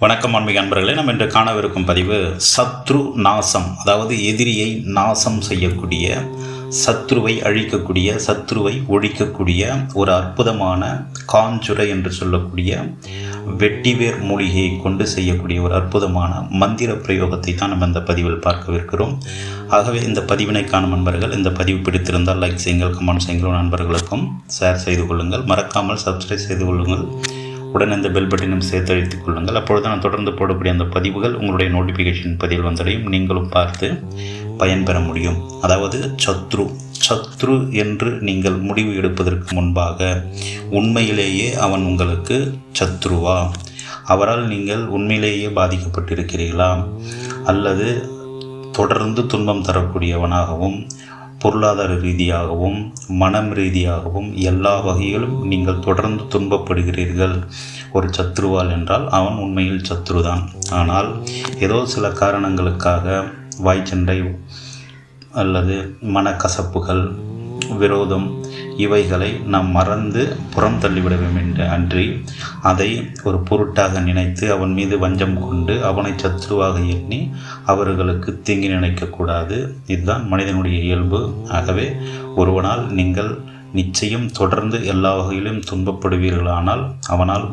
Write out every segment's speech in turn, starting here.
வணக்கம் ஆன்மீக அன்பர்களே. நம்ம இன்று காணவிருக்கும் பதிவு சத்ரு நாசம் அதாவது எதிரியை நாசம் செய்யக்கூடிய சத்ருவை அழிக்கக்கூடிய சத்ருவை ஒழிக்கக்கூடிய ஒரு அற்புதமான காஞ்சுரை என்று சொல்லக்கூடிய வெட்டிவேர் மூலிகையை கொண்டு செய்யக்கூடிய ஒரு அற்புதமான மந்திர பிரயோகத்தை தான் நம்ம இந்த பதிவில் பார்க்கவிருக்கிறோம். ஆகவே இந்த பதிவினை காணும் நண்பர்கள் இந்த பதிவு பிடித்திருந்தால் லைக் செய்யுங்கள் கமெண்ட் செய்யுங்கள். நண்பர்களுக்கும் ஷேர் செய்து கொள்ளுங்கள். மறக்காமல் சப்ஸ்கிரைப் செய்து கொள்ளுங்கள். உடனே இந்த பெல் பட்டனும் சேர்த்து அழுத்திக் கொள்ளுங்கள். அப்பொழுது நான் தொடர்ந்து போடக்கூடிய அந்த பதிவுகள் உங்களுடைய நோட்டிஃபிகேஷன் பதிவில் வந்தடையும். நீங்களும் பார்த்து பயன்பெற முடியும். அதாவது சத்ரு சத்ரு என்று நீங்கள் முடிவு எடுப்பதற்கு முன்பாக உண்மையிலேயே அவன் உங்களுக்கு சத்ருவா? அவரால் நீங்கள் உண்மையிலேயே பாதிக்கப்பட்டிருக்கிறீர்களா? அல்லது தொடர்ந்து துன்பம் தரக்கூடியவனாகவும் பொருளாதார ரீதியாகவும் மனம் ரீதியாகவும் எல்லா வகையிலும் நீங்கள் தொடர்ந்து துன்பப்படுகிறீர்கள். ஒரு சத்ருவால் என்றால் அவன் உண்மையில் சத்ருதான். ஆனால் ஏதோ சில காரணங்களுக்காக வாய்ச்சண்டை அல்லது மனக்கசப்புகள் விரோதம். இவைகளை நாம் மறந்து புறம் தள்ளிவிட வேண்டும் என்று அன்றி அதை ஒரு பொருட்டாக நினைத்து அவன் மீது வஞ்சம் கொண்டு அவனை சத்ருவாக எண்ணி அவர்களுக்கு தீங்கி நினைக்கக்கூடாது இதுதான் மனிதனுடைய இயல்பு. ஆகவே ஒருவனால் நீங்கள் நிச்சயம் தொடர்ந்து எல்லா வகையிலும் துன்பப்படுவீர்களானால் அவனால்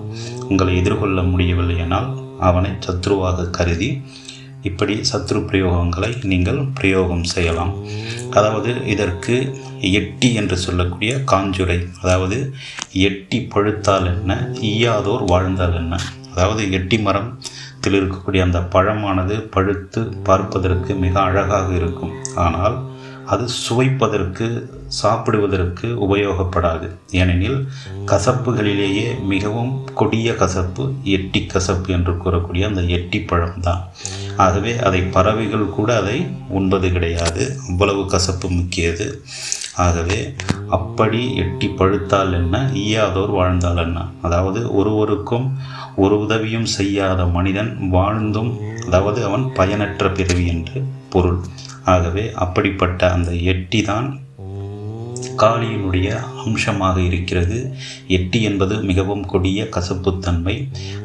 உங்களை எதிர்கொள்ள முடியவில்லை முடியவில்லையானால் அவனை சத்ருவாக கருதி இப்படி சத்ரு பிரயோகங்களை நீங்கள் பிரயோகம் செய்யலாம். அதாவது இதற்கு எட்டி என்று சொல்லக்கூடிய காஞ்சுரை. அதாவது எட்டி பழுத்தால் என்ன? ஈயாதோர் வாழ்ந்தால் என்ன? அதாவது எட்டி மரத்தில் இருக்கக்கூடிய அந்த பழமானது பழுத்து பார்ப்பதற்கு மிக அழகாக இருக்கும். ஆனால் அது சுவைப்பதற்கு சாப்பிடுவதற்கு உபயோகப்படாது. ஏனெனில் கசப்புகளிலேயே மிகவும் கொடிய கசப்பு எட்டி கசப்பு என்று கூறக்கூடிய அந்த எட்டி பழம்தான் ஆகவே அதை பறவைகள் கூட அதை உண்பது கிடையாது. அவ்வளவு கசப்பு முக்கியது. ஆகவே அப்படி எட்டி பழுத்தால் என்ன? ஈயாதோர் வாழ்ந்தால் என்ன? அதாவது ஒருவருக்கும் ஒரு உதவியும் செய்யாத மனிதன் வாழ்ந்தும் அதாவது அவன் பயனற்ற பிறவி என்று பொருள். ஆகவே அப்படிப்பட்ட அந்த எட்டி தான் காளியினுடைய அம்சமாக இருக்கிறது. எட்டி என்பது மிகவும் கொடிய கசப்புத்தன்மை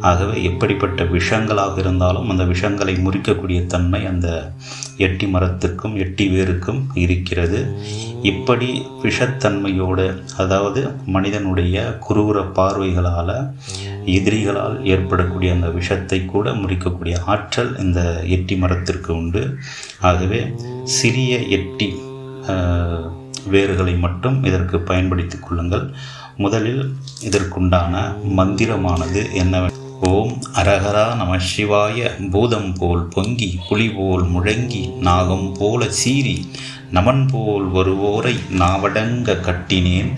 ஆகவே எப்படிப்பட்ட விஷங்களாக இருந்தாலும் அந்த விஷங்களை முறிக்கக்கூடிய தன்மை அந்த எட்டி மரத்துக்கும் எட்டி வேருக்கும் இருக்கிறது. இப்படி விஷத்தன்மையோடு அதாவது மனிதனுடைய குரூர பார்வைகளால் எதிரிகளால் ஏற்படக்கூடிய அந்த விஷத்தை கூட முறிக்கக்கூடிய ஆற்றல் இந்த எட்டி மரத்திற்கு உண்டு. ஆகவே சிறிய எட்டி வேர்களை மட்டும் இதற்கு பயன்படுத்திக் கொள்ளுங்கள். முதலில் இதற்குண்டான மந்திரமானது என்னவென் ஓம் அரகரா நம சிவாய பூதம் போல் பொங்கி புலி போல் முழங்கி நாகம் போல சீறி நமன் போல் வருவோரை நாவடங்க கட்டினேன்.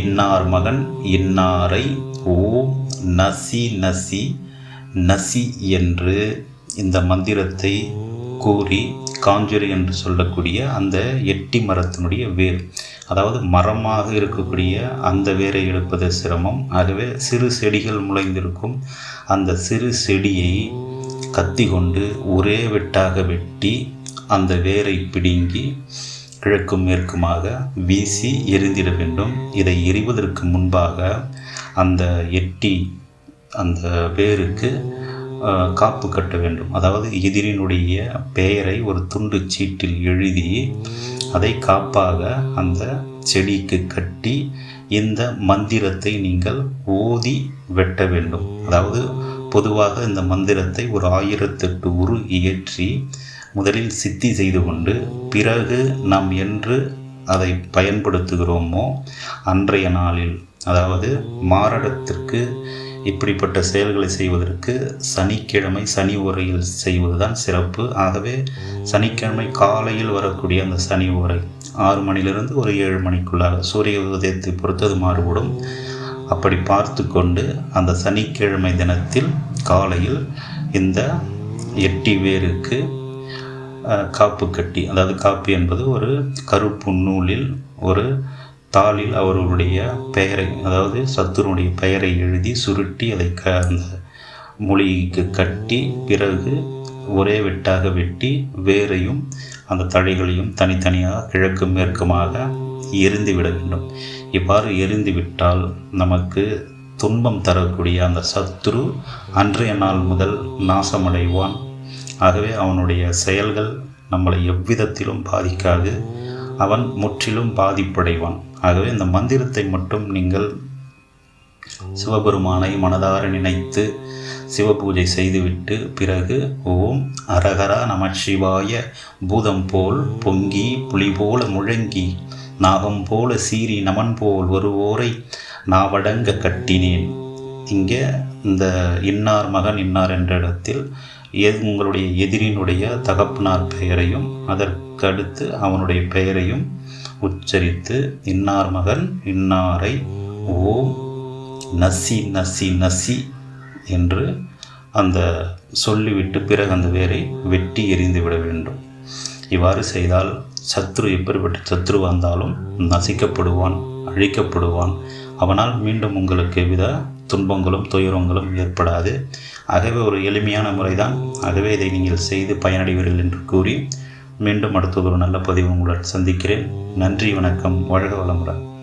இன்னார் மகன் இன்னாரை ஓம் நசி நசி நசி என்று இந்த மந்திரத்தை கூறி காஞ்சுரி என்று சொல்லக்கூடிய அந்த எட்டி மரத்தினுடைய வேர். அதாவது மரமாக இருக்கக்கூடிய அந்த வேரை எடுப்பது சிரமம். ஆகவே சிறு செடிகள் முளைந்திருக்கும். அந்த சிறு செடியை கத்தி கொண்டு ஒரே வெட்டாக வெட்டி அந்த வேரை பிடுங்கி கிழக்கும் மேற்குமாக வீசி எரிந்திட வேண்டும். இதை எரிவதற்கு முன்பாக அந்த எட்டி அந்த வேருக்கு காப்பு கட்ட வேண்டும். அதாவது எதிரினுடைய பெயரை ஒரு துண்டு சீட்டில் எழுதி அதை காப்பாக அந்த செடிக்கு கட்டி இந்த மந்திரத்தை நீங்கள் ஓதி வெட்ட வேண்டும். அதாவது பொதுவாக இந்த மந்திரத்தை ஒரு ஆயிரத்தெட்டு உரு இயற்றி முதலில் சித்தி செய்து கொண்டு பிறகு நாம் என்று அதை பயன்படுத்துகிறோமோ அன்றைய நாளில் அதாவது மாரடத்திற்கு இப்படிப்பட்ட செயல்களை செய்வதற்கு சனிக்கிழமை சனி உரையில் செய்வதுதான் சிறப்பு. ஆகவே சனிக்கிழமை காலையில் வரக்கூடிய அந்த சனி உரை ஆறு மணிலிருந்து ஒரு ஏழு மணிக்குள்ளாக சூரிய உதயத்தை பொறுத்தது மாறுபடும். அப்படி பார்த்து கொண்டு அந்த சனிக்கிழமை தினத்தில் காலையில் இந்த எட்டி வேருக்கு காப்பு கட்டி அதாவது காப்பு என்பது ஒரு கருப்பு நூலில் ஒரு தாளில் அவர்களுடைய பெயரை அதாவது சத்துருனுடைய பெயரை எழுதி சுருட்டி அதை க அந்த மொழிக்கு கட்டி பிறகு ஒரே வெட்டாக வெட்டி வேரையும் அந்த தழைகளையும் தனித்தனியாக கிழக்கு மேற்குமாக எரிந்து விட வேண்டும். இவ்வாறு எரிந்து விட்டால் நமக்கு துன்பம் தரக்கூடிய அந்த சத்துரு அன்றைய நாள் முதல் நாசமடைவான். ஆகவே அவனுடைய செயல்கள் நம்மளை எவ்விதத்திலும் பாதிக்காது அவன் முற்றிலும் பாதிப்படைவான். ஆகவே இந்த மந்திரத்தை மட்டும் நீங்கள் சிவபெருமானை மனதார நினைத்து சிவ பூஜை செய்துவிட்டு பிறகு ஓம் அரகரா நமச்சிவாய பூதம் போல் பொங்கி புலி போல முழங்கி நாகம் போல சீறி நமன் போல் வருவோரை நாவடங்க கட்டினேன். இங்கே இந்த இன்னார் மகன் இன்னார் என்ற இடத்தில் உங்களுடைய எதிரினுடைய தகப்பனார் பெயரையும் அதற்கடுத்து அவனுடைய பெயரையும் உச்சரித்து இன்னார் மகன் இன்னாரை ஓம் நசி நசி நசி என்று அந்த சொல்லிவிட்டு பிறகு அந்த வேரை வெட்டி எறிந்து விட வேண்டும். இவ்வாறு செய்தால் சத்ரு எப்படிப்பட்ட சத்ரு வந்தாலும் நசிக்கப்படுவான் அழிக்கப்படுவான். அவனால் மீண்டும் உங்களுக்கு எவ்வித துன்பங்களும் துயரங்களும் ஏற்படாது. ஆகவே ஒரு எளிமையான முறைதான். ஆகவே இதை நீங்கள் செய்து பயனடைவீர்கள் என்று கூறி மீண்டும் அடுத்தது ஒரு நல்ல பதிவு உங்களுடன் சந்திக்கிறேன். நன்றி வணக்கம் வாழ்க வளமுடன்.